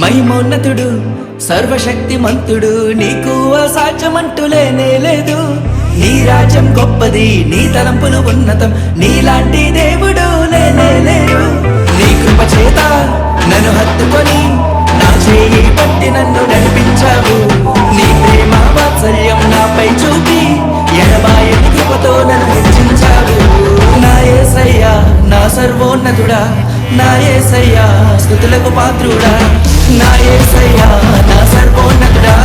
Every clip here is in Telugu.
మహిమోన్నతుడు సర్వశక్తిమంతుడు నీకు అసాధ్యమంటూ లేనే లేదు. నీ రాజ్యం గొప్పది నీ తలంపులు ఉన్నతం నీలాంటి దేవుడు లేనే లేడు నీ కృప చేత నన్ను హత్తుకొని నా చేయి పట్టి నన్ను నడిపించావు. నీ ప్రేమ వాత్సల్యం నాపై చూ నా ఏసయ్యా స్థుతులకు పాత్రుడా. నా ఏసయ్యా నా సర్వోన్నతుడా.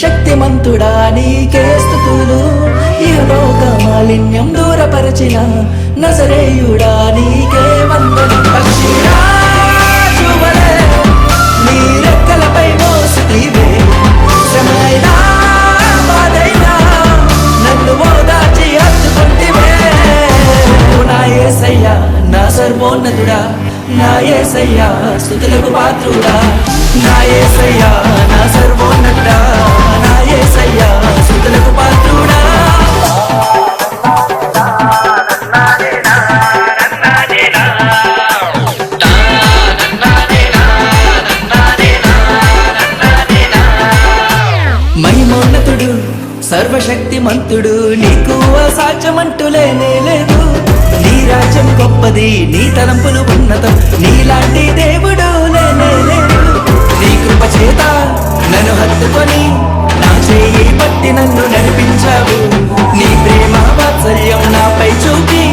శక్తిమంతుడా నీకే స్థుతులు. ఇహలోక మాలిన్యం దూరపరచిన నజరేయుడా నీకే వందనం పక్షిరాజువలే సర్వోన్నతుడా నా ఏసయ్యా స్థుతులకు పాత్రుడా. నా ఏసయ్యా నా సర్వోన్నతుడా. సర్వశక్తిమంతుడు నీకు అసాధ్యమంటులేనే లేదు. నీ రాజ్యం గొప్పది నీ తలంపులు ఉన్నతం నీలాంటి దేవుడు లేనే లేదు. నీ కృప చేత నన్ను హత్తుకొని నా చేయి పట్టి నన్ను నడిపించావు. నీ ప్రేమ వాత్సల్యం నాపై చూపి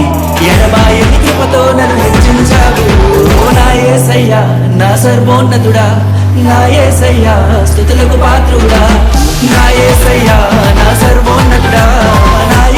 ఎడబాయని కృపతో నన్ను హెచ్చించావు. ఓ నా ఏసయ్యా నా సర్వోన్నతుడా నా ఏసయ్యా స్థుతులకు పాత్రుడా. నా ఏసయ్యా నా సర్వోన్నతుడా. నా